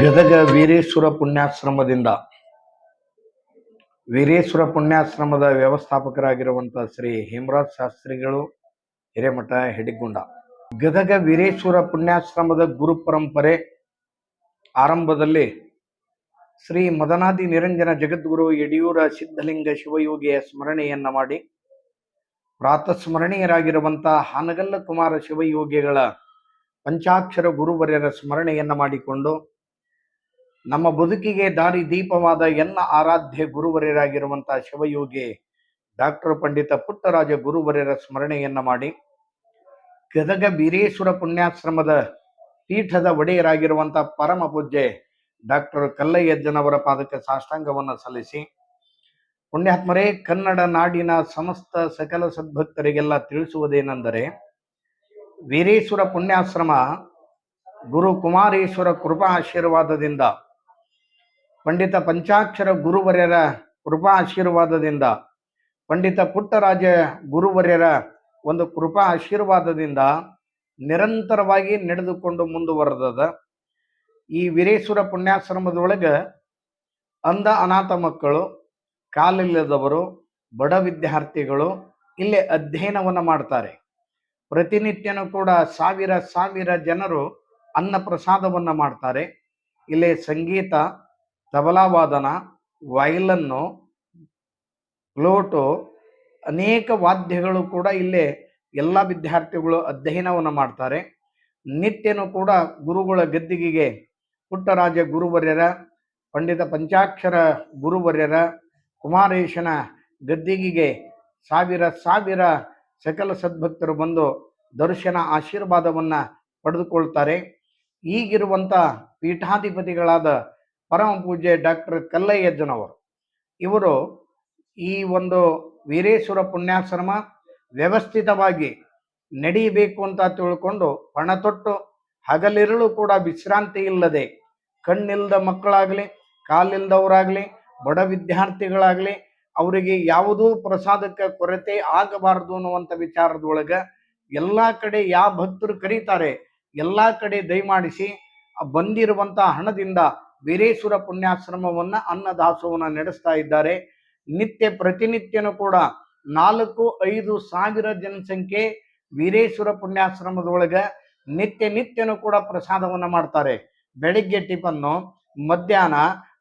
ಗದಗ ವೀರೇಶ್ವರ ಪುಣ್ಯಾಶ್ರಮದಿಂದ ವೀರೇಶ್ವರ ಪುಣ್ಯಾಶ್ರಮದ ವ್ಯವಸ್ಥಾಪಕರಾಗಿರುವಂತಹ ಶ್ರೀ ಹೇಮರಾಜ್ ಶಾಸ್ತ್ರಿಗಳು ಹಿರೇಮಠ ಹೆಡಿಗುಂಡ. ಗದಗ ವೀರೇಶ್ವರ ಪುಣ್ಯಾಶ್ರಮದ ಗುರು ಪರಂಪರೆ ಆರಂಭದಲ್ಲಿ ಶ್ರೀ ಮದನಾದಿ ನಿರಂಜನ ಜಗದ್ಗುರು ಯಡಿಯೂರ ಸಿದ್ಧಲಿಂಗ ಶಿವಯೋಗಿಯ ಸ್ಮರಣೆಯನ್ನ ಮಾಡಿ ಪ್ರಾತಸ್ಮರಣೀಯರಾಗಿರುವಂತಹ ಹಾನಗಲ್ಲ ಕುಮಾರ ಶಿವಯೋಗಿಗಳ ಪಂಚಾಕ್ಷರ ಗುರುವರ್ಯರ ಸ್ಮರಣೆಯನ್ನ ಮಾಡಿಕೊಂಡು ನಮ್ಮ ಬದುಕಿಗೆ ದಾರಿ ದೀಪವಾದ ಎನ್ನ ಆರಾಧ್ಯ ಗುರುವರ್ಯರಾಗಿರುವಂತಹ ಶಿವಯೋಗಿ ಡಾಕ್ಟರ್ ಪಂಡಿತ ಪುಟ್ಟರಾಜ ಗುರುವರ್ಯರ ಸ್ಮರಣೆಯನ್ನ ಮಾಡಿ ಗದಗ ಬೀರೇಶ್ವರ ಪುಣ್ಯಾಶ್ರಮದ ಪೀಠದ ಒಡೆಯರಾಗಿರುವಂಥ ಪರಮ ಪೂಜ್ಯ ಡಾಕ್ಟರ್ ಕಲ್ಲಯ್ಯಜ್ಜನವರ ಪಾದಕ್ಕೆ ಸಾಷ್ಟಾಂಗವನ್ನು ಸಲ್ಲಿಸಿ ಪುಣ್ಯಾತ್ಮರೇ, ಕನ್ನಡ ನಾಡಿನ ಸಮಸ್ತ ಸಕಲ ಸದ್ಭಕ್ತರಿಗೆಲ್ಲ ತಿಳಿಸುವುದೇನೆಂದರೆ, ವೀರೇಶ್ವರ ಪುಣ್ಯಾಶ್ರಮ ಗುರು ಕುಮಾರೇಶ್ವರ ಕೃಪಾ ಆಶೀರ್ವಾದದಿಂದ, ಪಂಡಿತ ಪಂಚಾಕ್ಷರ ಗುರುವರ್ಯರ ಕೃಪಾ ಆಶೀರ್ವಾದದಿಂದ, ಪಂಡಿತ ಪುಟ್ಟರಾಜ ಗುರುವರ್ಯರ ಒಂದು ಕೃಪಾ ಆಶೀರ್ವಾದದಿಂದ ನಿರಂತರವಾಗಿ ನಡೆದುಕೊಂಡು ಮುಂದುವರೆದದ ಈ ವೀರೇಶ್ವರ ಪುಣ್ಯಾಶ್ರಮದೊಳಗೆ ಅಂಧ ಅನಾಥ ಮಕ್ಕಳು ಕಾಲಿಲ್ಲದವರು ಬಡ ವಿದ್ಯಾರ್ಥಿಗಳು ಇಲ್ಲಿ ಅಧ್ಯಯನವನ್ನು ಮಾಡ್ತಾರೆ. ಪ್ರತಿನಿತ್ಯನೂ ಕೂಡ ಸಾವಿರ ಸಾವಿರ ಜನರು ಅನ್ನ ಪ್ರಸಾದವನ್ನು ಮಾಡ್ತಾರೆ. ಇಲ್ಲಿ ಸಂಗೀತ, ತಬಲಾವಾದನ, ವಯಲನ್ನು ಲೋಟು ಅನೇಕ ವಾದ್ಯಗಳು ಕೂಡ ಇಲ್ಲೇ ಎಲ್ಲ ವಿದ್ಯಾರ್ಥಿಗಳು ಅಧ್ಯಯನವನ್ನು ಮಾಡ್ತಾರೆ. ನಿತ್ಯನೂ ಕೂಡ ಗುರುಗಳ ಗದ್ದಿಗೆಗೆ ಪುಟ್ಟರಾಜ ಗುರುವರ್ಯರ, ಪಂಡಿತ ಪಂಚಾಕ್ಷರ ಗುರುವರ್ಯರ ಕುಮಾರೇಶನ ಗದ್ದಿಗೆಗೆ ಸಾವಿರ ಸಾವಿರ ಸಕಲ ಸದ್ಭಕ್ತರು ಬಂದು ದರ್ಶನ ಆಶೀರ್ವಾದವನ್ನು ಪಡೆದುಕೊಳ್ತಾರೆ. ಈಗಿರುವಂಥ ಪೀಠಾಧಿಪತಿಗಳಾದ ಪರಮ ಪೂಜೆ ಡಾಕ್ಟರ್ ಕಲ್ಲಯ್ಯಜ್ಜನವರು, ಇವರು ಈ ಒಂದು ವೀರೇಶ್ವರ ಪುಣ್ಯಾಶ್ರಮ ವ್ಯವಸ್ಥಿತವಾಗಿ ನಡೀಬೇಕು ಅಂತ ತಿಳ್ಕೊಂಡು ಪಣ ತೊಟ್ಟು ಹಗಲಿರುಳು ಕೂಡ ವಿಶ್ರಾಂತಿ ಇಲ್ಲದೆ ಕಣ್ಣಿಲ್ಲದ ಮಕ್ಕಳಾಗಲಿ, ಕಾಲಿಲ್ದವರಾಗಲಿ ಬಡ ವಿದ್ಯಾರ್ಥಿಗಳಾಗಲಿ ಅವರಿಗೆ ಯಾವುದೂ ಪ್ರಸಾದಕ್ಕೆ ಕೊರತೆ ಆಗಬಾರದು ಅನ್ನುವಂಥ ವಿಚಾರದೊಳಗೆ ಎಲ್ಲ ಕಡೆ ಯಾವ ಭಕ್ತರು ಕರೀತಾರೆ, ಎಲ್ಲ ಕಡೆ ದಯಮಾಡಿಸಿ ಬಂದಿರುವಂಥ ಹಣದಿಂದ ವೀರೇಶ್ವರ ಪುಣ್ಯಾಶ್ರಮವನ್ನು ಅನ್ನದಾಸೋಹನ ನಡೆಸ್ತಾ ಇದ್ದಾರೆ. ನಿತ್ಯ ಪ್ರತಿನಿತ್ಯನೂ ಕೂಡ ನಾಲ್ಕು, ಐದು ಸಾವಿರ ಜನಸಂಖ್ಯೆ ವೀರೇಶ್ವರ ಪುಣ್ಯಾಶ್ರಮದೊಳಗೆ ನಿತ್ಯ ನಿತ್ಯನೂ ಕೂಡ ಪ್ರಸಾದವನ್ನ ಮಾಡ್ತಾರೆ. ಬೆಳಿಗ್ಗೆ ಟಿಫನ್ನು, ಮಧ್ಯಾಹ್ನ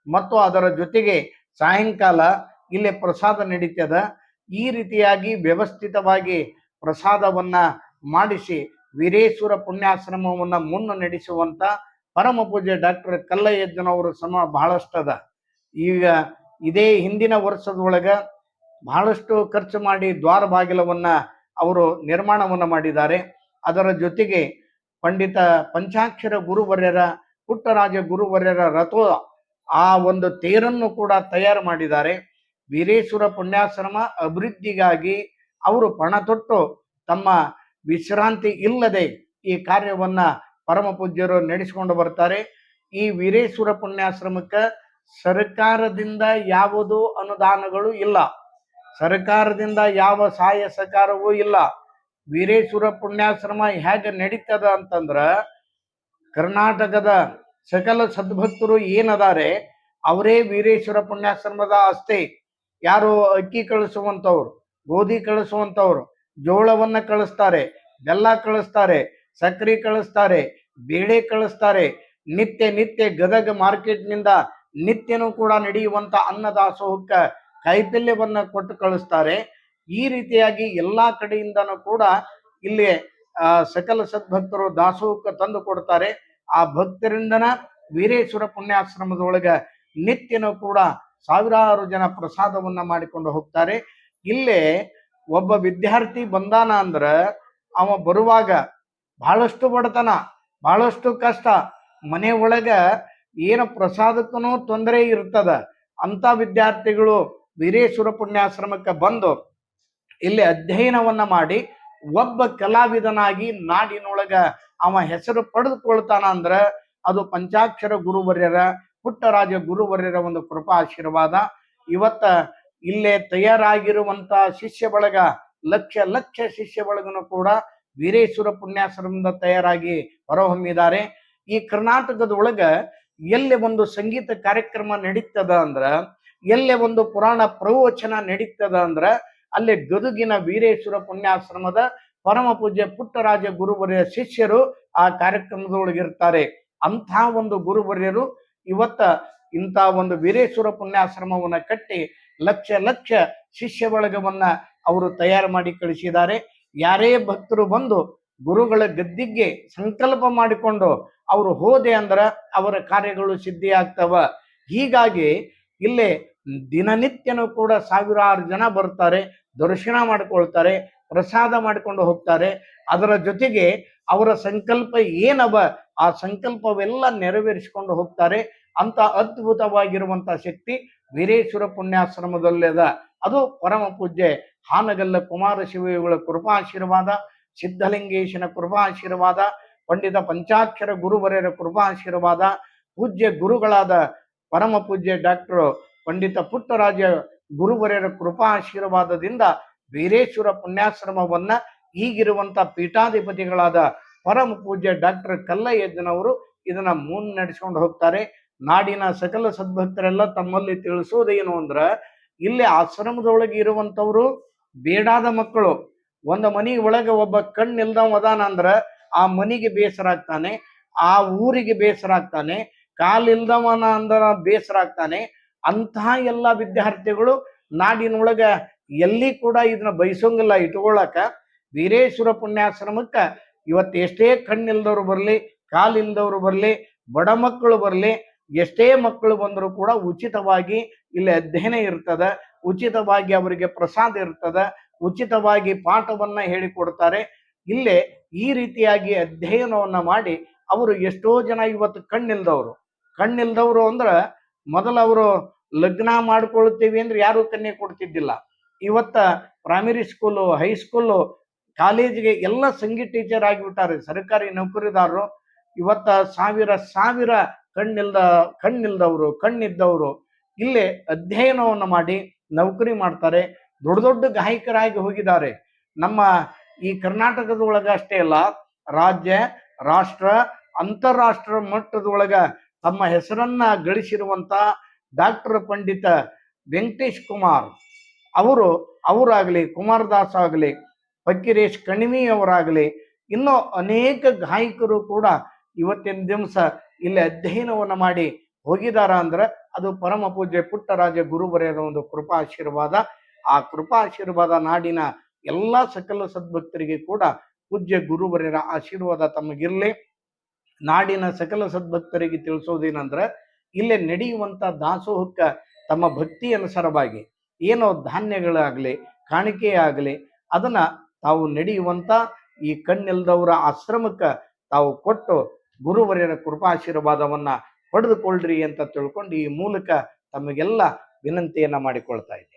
ಮತ್ತು ಅದರ ಜೊತೆಗೆ ಸಾಯಂಕಾಲ ಇಲ್ಲಿ ಪ್ರಸಾದ ನಡೀತದ. ಈ ರೀತಿಯಾಗಿ ವ್ಯವಸ್ಥಿತವಾಗಿ ಪ್ರಸಾದವನ್ನ ಮಾಡಿಸಿ ವೀರೇಶ್ವರ ಪುಣ್ಯಾಶ್ರಮವನ್ನು ಮುನ್ನ ನಡೆಸುವಂತ ಪರಮ ಪೂಜೆ ಡಾಕ್ಟರ್ ಕಲ್ಲಯ್ಯಜ್ಜನವರ ಸಮ ಬಹಳಷ್ಟದ. ಈಗ ಇದೇ ಹಿಂದಿನ ವರ್ಷದೊಳಗ ಬಹಳಷ್ಟು ಖರ್ಚು ಮಾಡಿ ದ್ವಾರ ಬಾಗಿಲವನ್ನು ಅವರು ನಿರ್ಮಾಣವನ್ನ ಮಾಡಿದ್ದಾರೆ. ಅದರ ಜೊತೆಗೆ ಪಂಡಿತ ಪಂಚಾಕ್ಷರ ಗುರುವರ್ಯರ ಪುಟ್ಟರಾಜ ಗುರುವರ್ಯರ ರಥೋ ಆ ಒಂದು ತೇರನ್ನು ಕೂಡ ತಯಾರು ಮಾಡಿದ್ದಾರೆ. ವೀರೇಶ್ವರ ಪುಣ್ಯಾಶ್ರಮ ಅಭಿವೃದ್ಧಿಗಾಗಿ ಅವರು ಪಣ ತೊಟ್ಟು ತಮ್ಮ ವಿಶ್ರಾಂತಿ ಇಲ್ಲದೆ ಈ ಕಾರ್ಯವನ್ನ ಪರಮ ಪೂಜ್ಯರು ನಡೆಸಿಕೊಂಡು ಬರ್ತಾರೆ. ಈ ವೀರೇಶ್ವರ ಪುಣ್ಯಾಶ್ರಮಕ್ಕೆ ಸರ್ಕಾರದಿಂದ ಯಾವುದು ಅನುದಾನಗಳು ಇಲ್ಲ. ಸರ್ಕಾರದಿಂದ ಯಾವ ಸಹಾಯ ಸಹಕಾರವೂ ಇಲ್ಲ. ವೀರೇಶ್ವರ ಪುಣ್ಯಾಶ್ರಮ ಹೇಗೆ ನಡೀತದ ಅಂತಂದ್ರ ಕರ್ನಾಟಕದ ಸಕಲ ಸದ್ಭಕ್ತರು ಏನದಾರೆ, ಅವರೇ ವೀರೇಶ್ವರ ಪುಣ್ಯಾಶ್ರಮದ ಅಷ್ಟೇ ಯಾರು ಅಕ್ಕಿ ಕಳಿಸುವಂಥವ್ರು ಗೋಧಿ ಕಳಿಸುವಂಥವ್ರು ಜೋಳವನ್ನ ಕಳಿಸ್ತಾರೆ, ಬೆಲ್ಲ ಕಳಿಸ್ತಾರೆ ಸಕ್ಕರೆ ಕಳಿಸ್ತಾರೆ, ಬೇಳೆ ಕಳಿಸ್ತಾರೆ. ನಿತ್ಯ ನಿತ್ಯ ಗದಗ ಮಾರ್ಕೆಟ್ನಿಂದ ನಿತ್ಯನೂ ಕೂಡ ನಡೆಯುವಂತ ಅನ್ನದಾಸೋಹಕ್ಕ ಕಾಯಿಪಲ್ಯವನ್ನು ಕೊಟ್ಟು ಕಳಿಸ್ತಾರೆ. ಈ ರೀತಿಯಾಗಿ ಎಲ್ಲ ಕಡೆಯಿಂದನೂ ಕೂಡ ಇಲ್ಲಿ ಸಕಲ ಸದ್ಭಕ್ತರು ದಾಸೋಹಕ್ಕೆ ತಂದು ಕೊಡ್ತಾರೆ. ಆ ಭಕ್ತರಿಂದನ ವೀರೇಶ್ವರ ಪುಣ್ಯಾಶ್ರಮದೊಳಗೆ ನಿತ್ಯನೂ ಕೂಡ ಸಾವಿರಾರು ಜನ ಪ್ರಸಾದವನ್ನ ಮಾಡಿಕೊಂಡು ಹೋಗ್ತಾರೆ. ಇಲ್ಲೇ ಒಬ್ಬ ವಿದ್ಯಾರ್ಥಿ ಬಂದಾನ ಅಂದ್ರ ಅವ ಬರುವಾಗ ಬಹಳಷ್ಟು ಬಡತನ, ಬಹಳಷ್ಟು ಕಷ್ಟ, ಮನೆ ಒಳಗ ಏನು ಪ್ರಸಾದಕ್ಕೂ ತೊಂದರೆ ಇರ್ತದ. ಅಂತ ವಿದ್ಯಾರ್ಥಿಗಳು ವೀರೇಶ್ವರ ಪುಣ್ಯಾಶ್ರಮಕ್ಕೆ ಬಂದು ಇಲ್ಲಿ ಅಧ್ಯಯನವನ್ನ ಮಾಡಿ ಒಬ್ಬ ಕಲಾವಿದನಾಗಿ ನಾಡಿನೊಳಗ ಅವ ಹೆಸರು ಪಡೆದುಕೊಳ್ತಾನ ಅಂದ್ರೆ ಅದು ಪಂಚಾಕ್ಷರ ಗುರುವರ್ಯರ, ಪುಟ್ಟರಾಜ ಗುರುವರ್ಯರ ಒಂದು ಕೃಪಾ ಆಶೀರ್ವಾದ. ಇವತ್ತ ಇಲ್ಲೇ ತಯಾರಾಗಿರುವಂತ ಶಿಷ್ಯ ಬಳಗ, ಲಕ್ಷ ಲಕ್ಷ ಶಿಷ್ಯ ಬಳಗನು ಕೂಡ ವೀರೇಶ್ವರ ಪುಣ್ಯಾಶ್ರಮದಿಂದ ತಯಾರಾಗಿ ಹೊರಹೊಮ್ಮಿದ್ದಾರೆ. ಈ ಕರ್ನಾಟಕದ ಒಳಗ ಎಲ್ಲಿ ಒಂದು ಸಂಗೀತ ಕಾರ್ಯಕ್ರಮ ನಡೀತದ ಅಂದ್ರ, ಎಲ್ಲೇ ಒಂದು ಪುರಾಣ ಪ್ರವಚನ ನಡೀತದ ಅಂದ್ರ, ಅಲ್ಲಿ ಗದುಗಿನ ವೀರೇಶ್ವರ ಪುಣ್ಯಾಶ್ರಮದ ಪರಮ ಪೂಜ್ಯ ಪುಟ್ಟರಾಜ ಗುರುವರ್ಯ ಶಿಷ್ಯರು ಆ ಕಾರ್ಯಕ್ರಮದೊಳಗಿರ್ತಾರೆ. ಅಂಥ ಒಂದು ಗುರುವರ್ಯರು ಇವತ್ತ ಇಂಥ ಒಂದು ವೀರೇಶ್ವರ ಪುಣ್ಯಾಶ್ರಮವನ್ನು ಕಟ್ಟಿ ಲಕ್ಷ ಲಕ್ಷ ಶಿಷ್ಯ ಬಳಗವನ್ನ ಅವರು ತಯಾರು ಮಾಡಿ ಕಳಿಸಿದ್ದಾರೆ. ಯಾರೇ ಭಕ್ತರು ಬಂದು ಗುರುಗಳ ಗದ್ದಿಗೆ ಸಂಕಲ್ಪ ಮಾಡಿಕೊಂಡು ಅವರು ಹೋದೆ ಅಂದ್ರೆ ಅವರ ಕಾರ್ಯಗಳು ಸಿದ್ಧಿ ಹೀಗಾಗಿ ಇಲ್ಲೇ ದಿನನಿತ್ಯನೂ ಕೂಡ ಸಾವಿರಾರು ಜನ ಬರ್ತಾರೆ. ದರ್ಶನ ಮಾಡ್ಕೊಳ್ತಾರೆ, ಪ್ರಸಾದ ಮಾಡಿಕೊಂಡು ಹೋಗ್ತಾರೆ. ಅದರ ಜೊತೆಗೆ ಅವರ ಸಂಕಲ್ಪ ಏನವ? ಆ ಸಂಕಲ್ಪವೆಲ್ಲ ನೆರವೇರಿಸಿಕೊಂಡು ಹೋಗ್ತಾರೆ. ಅಂತ ಅದ್ಭುತವಾಗಿರುವಂತ ಶಕ್ತಿ ವೀರೇಶ್ವರ ಪುಣ್ಯಾಶ್ರಮದಲ್ಲಿದ ಅದು ಪರಮ ಪೂಜ್ಯ ಹಾನಗಲ್ಲ ಕುಮಾರ ಶಿವಯುಗಳ ಕೃಪಾಶೀರ್ವಾದ, ಸಿದ್ಧಲಿಂಗೇಶನ ಕೃಪಾಶೀರ್ವಾದ, ಪಂಡಿತ ಪಂಚಾಕ್ಷರ ಗುರುವರ್ಯರ ಕೃಪಾಶೀರ್ವಾದ, ಪೂಜ್ಯ ಗುರುಗಳಾದ ಪರಮ ಪೂಜ್ಯ ಡಾಕ್ಟರ್ ಪಂಡಿತ ಪುಟ್ಟರಾಜ ಗುರುವರ್ಯರ ಕೃಪಾಶೀರ್ವಾದದಿಂದ ವೀರೇಶ್ವರ ಪುಣ್ಯಾಶ್ರಮವನ್ನ ಈಗಿರುವಂತ ಪೀಠಾಧಿಪತಿಗಳಾದ ಪರಮ ಪೂಜ್ಯ ಡಾಕ್ಟರ್ ಕಲ್ಲಯ್ಯಜ್ಜನವರು ಇದನ್ನ ಮುನ್ನಡೆಸ್ಕೊಂಡು ಹೋಗ್ತಾರೆ. ನಾಡಿನ ಸಕಲ ಸದ್ಭಕ್ತರೆಲ್ಲ ತಮ್ಮಲ್ಲಿ ತಿಳಿಸೋದೇನು ಅಂದ್ರ, ಇಲ್ಲಿ ಆಶ್ರಮದೊಳಗೆ ಇರುವಂತವ್ರು ಬೇಡಾದ ಮಕ್ಕಳು. ಒಂದು ಮನಿ ಒಳಗೆ ಒಬ್ಬ ಕಣ್ಣಿಲ್ದವ ಅದಾನ ಅಂದ್ರ ಆ ಮನಿಗೆ ಬೇಸರ ಆಗ್ತಾನೆ, ಆ ಊರಿಗೆ ಬೇಸರ ಆಗ್ತಾನೆ ಕಾಲಿಲ್ದವನ ಅಂದ್ರ ಬೇಸರ ಆಗ್ತಾನೆ ಅಂತಹ ಎಲ್ಲ ವಿದ್ಯಾರ್ಥಿಗಳು ನಾಡಿನೊಳಗ ಎಲ್ಲಿ ಕೂಡ ಇದನ್ನ ಬಯಸೋಂಗಿಲ್ಲ, ಇಟ್ಕೊಳಕ ವೀರೇಶ್ವರ ಪುಣ್ಯಾಶ್ರಮಕ್ಕ ಇವತ್ತು ಎಷ್ಟೇ ಕಣ್ಣಿಲ್ದವ್ರು ಬರಲಿ, ಕಾಲಿಲ್ದವ್ರು ಬರಲಿ, ಬಡ ಮಕ್ಕಳು ಬರಲಿ, ಎಷ್ಟೇ ಮಕ್ಕಳು ಬಂದರೂ ಕೂಡ ಉಚಿತವಾಗಿ ಇಲ್ಲಿ ಅಧ್ಯಯನ ಇರ್ತದ, ಉಚಿತವಾಗಿ ಅವರಿಗೆ ಪ್ರಸಾದ ಇರ್ತದ, ಉಚಿತವಾಗಿ ಪಾಠವನ್ನ ಹೇಳಿಕೊಡ್ತಾರೆ ಇಲ್ಲೇ ಈ ರೀತಿಯಾಗಿ ಅಧ್ಯಯನವನ್ನ ಮಾಡಿ ಅವರು ಎಷ್ಟೋ ಜನ ಇವತ್ತು ಕಣ್ಣಿಲ್ದವರು. ಕಣ್ಣಿಲ್ದವರು ಅಂದ್ರೆ ಮೊದಲವರು ಲಗ್ನ ಮಾಡ್ಕೊಳ್ತೀವಿ ಅಂದ್ರೆ ಯಾರು ಕನ್ಯೆ ಕೊಡ್ತಿದ್ದಿಲ್ಲ. ಇವತ್ತ ಪ್ರೈಮರಿ ಸ್ಕೂಲು ಹೈಸ್ಕೂಲು ಕಾಲೇಜಿಗೆ ಎಲ್ಲ ಸಂಗೀತ ಟೀಚರ್ ಆಗಿಬಿಟ್ಟಾರೆ. ಸರ್ಕಾರಿ ನೌಕರಿದಾರರು. ಇವತ್ತ ಸಾವಿರ ಸಾವಿರ ಕಣ್ಣಿಲ್ದ, ಕಣ್ಣಿಲ್ದವರು, ಕಣ್ಣಿದ್ದವರು ಇಲ್ಲೇ ಅಧ್ಯಯನವನ್ನು ಮಾಡಿ ನೌಕರಿ ಮಾಡ್ತಾರೆ. ದೊಡ್ಡ ದೊಡ್ಡ ಗಾಯಕರಾಗಿ ಹೋಗಿದ್ದಾರೆ. ನಮ್ಮ ಈ ಕರ್ನಾಟಕದೊಳಗ ಅಷ್ಟೇ ಅಲ್ಲ, ರಾಜ್ಯ, ರಾಷ್ಟ್ರ, ಅಂತಾರಾಷ್ಟ್ರ ಮಟ್ಟದೊಳಗ ತಮ್ಮ ಹೆಸರನ್ನ ಗಳಿಸಿರುವಂತ ಡಾಕ್ಟರ್ ಪಂಡಿತ ವೆಂಕಟೇಶ್ ಕುಮಾರ್ ಅವರು, ಅವರಾಗಲಿ, ಕುಮಾರದಾಸ್ ಆಗಲಿ, ಫಕೀರೇಶ್ ಕಣಿವಿ ಅವರಾಗಲಿ, ಇನ್ನೂ ಅನೇಕ ಗಾಯಕರು ಕೂಡ ಇವತ್ತಿನ ದಿವಸ ಇಲ್ಲಿ ಅಧ್ಯಯನವನ್ನು ಮಾಡಿ ಹೋಗಿದಾರ ಅಂದ್ರೆ ಅದು ಪರಮ ಪೂಜೆ ಪುಟ್ಟರಾಜ ಗುರುವರೆಯರ ಒಂದು ಕೃಪಾ ಆಶೀರ್ವಾದ ಆ ಕೃಪಾಶೀರ್ವಾದ ನಾಡಿನ ಎಲ್ಲ ಸಕಲ ಸದ್ಭಕ್ತರಿಗೆ ಕೂಡ ಪೂಜ್ಯ ಗುರುಬರೆಯರ ಆಶೀರ್ವಾದ ತಮಗಿರ್ಲಿ. ನಾಡಿನ ಸಕಲ ಸದ್ಭಕ್ತರಿಗೆ ತಿಳಿಸೋದೇನಂದ್ರೆ ಇಲ್ಲೇ ನಡೆಯುವಂತ ದಾಸೋಹಕ್ಕೆ ತಮ್ಮ ಭಕ್ತಿ ಅನುಸಾರವಾಗಿ ಏನೋ ಧಾನ್ಯಗಳಾಗಲಿ ಕಾಣಿಕೆ ಆಗಲಿ ಅದನ್ನ ತಾವು ನಡೆಯುವಂತ ಈ ಕಣ್ಣಿಲ್ದವರ ಆಶ್ರಮಕ್ಕೆ ತಾವು ಕೊಟ್ಟು ಗುರುವರ್ಯರ ಕೃಪಾಶೀರ್ವಾದವನ್ನ ಪಡೆದುಕೊಳ್ಳ್ರಿ ಅಂತ ತಿಳ್ಕೊಂಡು ಈ ಮೂಲಕ ತಮಗೆಲ್ಲ ವಿನಂತಿಯನ್ನ ಮಾಡಿಕೊಳ್ತಾ ಇದ್ದೀನಿ.